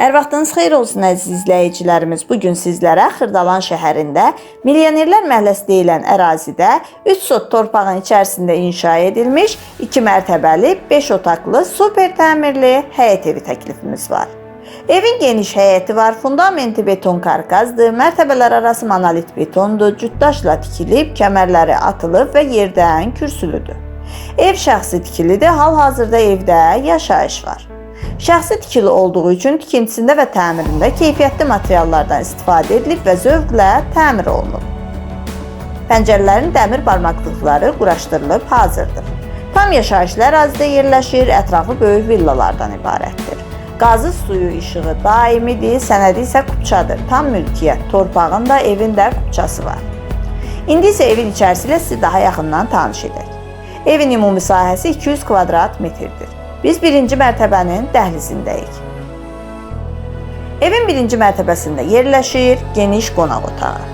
Hər vaxtınız xeyir olsun əziz izləyicilərimiz. Bu gün sizlərə Xırdalan şəhərində Milyonerlər məhəlləsi deyilən ərazidə 3 sot torpağın içərisində inşa edilmiş 2 mərtəbəli, 5 otaqlı, super təmirli həyət evi təklifimiz var. Evin geniş həyəti var, fundamenti beton karkazdır, mərtəbələr arası monolit betondur, cütdaşla tikilib, kəmərləri atılıb və yerdən kürsülüdür. Ev şəxsi tikilidir, hal-hazırda evdə yaşayış var. Şəxsi tikili olduğu üçün tikintisində və təmirində keyfiyyətli materiallardan istifadə edilib və zövqlə təmir olunub. Pəncərələrin dəmir barmaqlıqları quraşdırılıb hazırdır. Tam yaşayışlı ərazidə yerləşir, ətrafı böyük villalardan ibarətdir. Qazı suyu işığı daimidir, sənədi isə kupçadır. Tam mülkiyyət, torpağın da, evin də kupçası var. İndi isə evin içərisi ilə sizi daha yaxından tanış edək. Evin ümumi sahəsi 200 kvadrat metrdir. Biz birinci mərtəbənin dəhlizindəyik. Evin birinci mərtəbəsində yerləşir geniş qonaq otağı.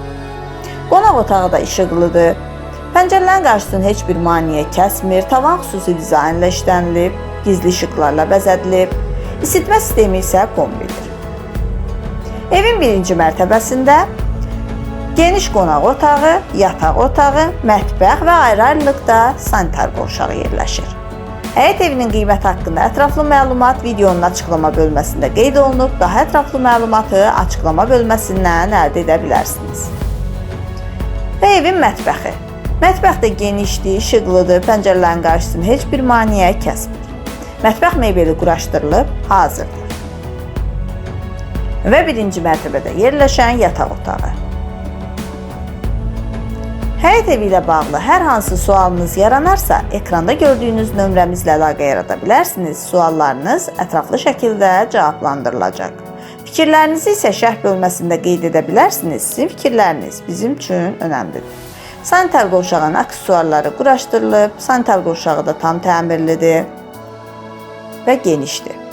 Qonaq otağı da işıqlıdır. Pəncərələrin qarşısını heç bir maneə kəsmir, tavan xüsusi dizaynla işlənilib, gizli işıqlarla bəzədilib, isitmə sistemi isə kombidir. Evin birinci mərtəbəsində geniş qonaq otağı, yataq otağı, mətbəx və ayrı-ayrılıqda sanitar qovşağı yerləşir. Həyət evinin qiyməti haqqında ətraflı məlumat videonun açıqlama bölməsində qeyd olunub. Daha ətraflı məlumatı açıqlama bölməsindən əldə edə bilərsiniz. Və evin mətbəxi. Mətbəx də genişdir, işıqlıdır, pəncərələrin qarşısını heç bir maneə kəsmir. Mətbəx mebeli quraşdırılıb hazırdır. Və birinci mərtəbədə yerləşən yataq otağı. Həyət evi ilə bağlı hər hansı sualınız yaranarsa, ekranda gördüyünüz nömrəmizlə əlaqə yarada bilərsiniz. Suallarınız ətraflı şəkildə cavablandırılacaq. Fikirlərinizi isə şərh bölməsində qeyd edə bilərsiniz. Sizin fikirləriniz bizim üçün önəmlidir. Sanitar qovşağının aksesuarları quraşdırılıb, sanitar qovşağı da tam təmirlidir və genişdir.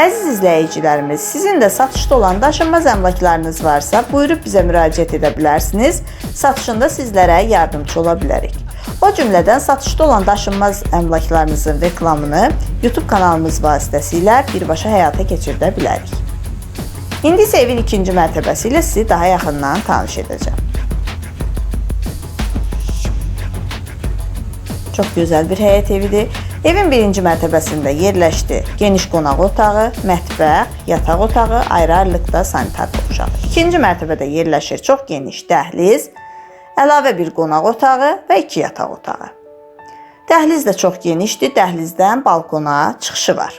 Əziz izləyicilərimiz, sizin də satışda olan daşınmaz əmlaklarınız varsa, buyurub bizə müraciət edə bilərsiniz. Satışında sizlərə yardımçı ola bilərik. O cümlədən satışda olan daşınmaz əmlaklarınızın reklamını YouTube kanalımız vasitəsilə birbaşa həyata keçirdə bilərik. İndi isə evin ikinci mərtəbəsi ilə sizi daha yaxından tanış edəcəm. Çox gözəl bir həyət evidir. Evin birinci mərtəbəsində yerləşdi geniş qonaq otağı, mətbəx, yataq otağı, ayrı-ayrılıqda sanitar qovşağı. İkinci mərtəbədə yerləşir çox geniş dəhliz, əlavə bir qonaq otağı və iki yataq otağı. Dəhliz də çox genişdir, dəhlizdən balkona çıxışı var.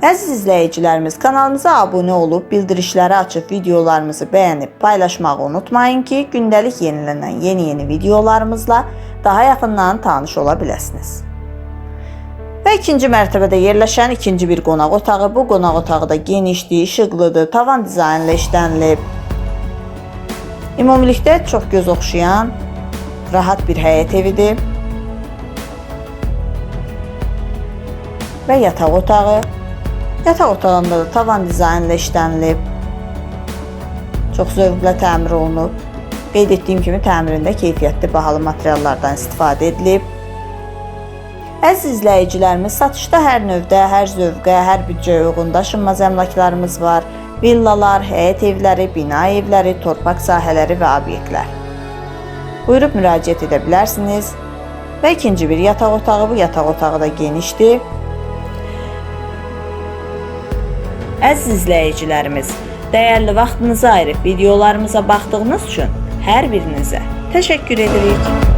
Əziz izləyicilərimiz, kanalımıza abunə olub, bildirişləri açıb, videolarımızı bəyənib, paylaşmağı unutmayın ki, gündəlik yenilənən yeni-yeni videolarımızla daha yaxından tanış ola biləsiniz. Və ikinci mərtəbədə yerləşən ikinci bir qonaq otağı. Bu qonaq otağı da genişdir, işıqlıdır, tavan dizaynla işlənilib. Ümumilikdə çox göz oxşayan, rahat bir həyət evidir. Və yataq otağı. Yataq otağında da tavan dizaynla işlənilib. Çox zövqlə təmir olunub. Qeyd etdiyim kimi təmirində keyfiyyətli bahalı materiallardan istifadə edilib. Əziz izləyicilərimiz, satışda hər növdə, hər zövqə, hər büdcəyə uyğun daşınmaz əmlaklarımız var. Villalar, həyət evləri, bina evləri, torpaq sahələri və obyektlər. Buyurub müraciət edə bilərsiniz. Və ikinci bir yataq otağı, bu yataq otağı da genişdir. Əziz izləyicilərimiz, dəyərli vaxtınızı ayırıb videolarımıza baxdığınız üçün hər birinizə təşəkkür edirik.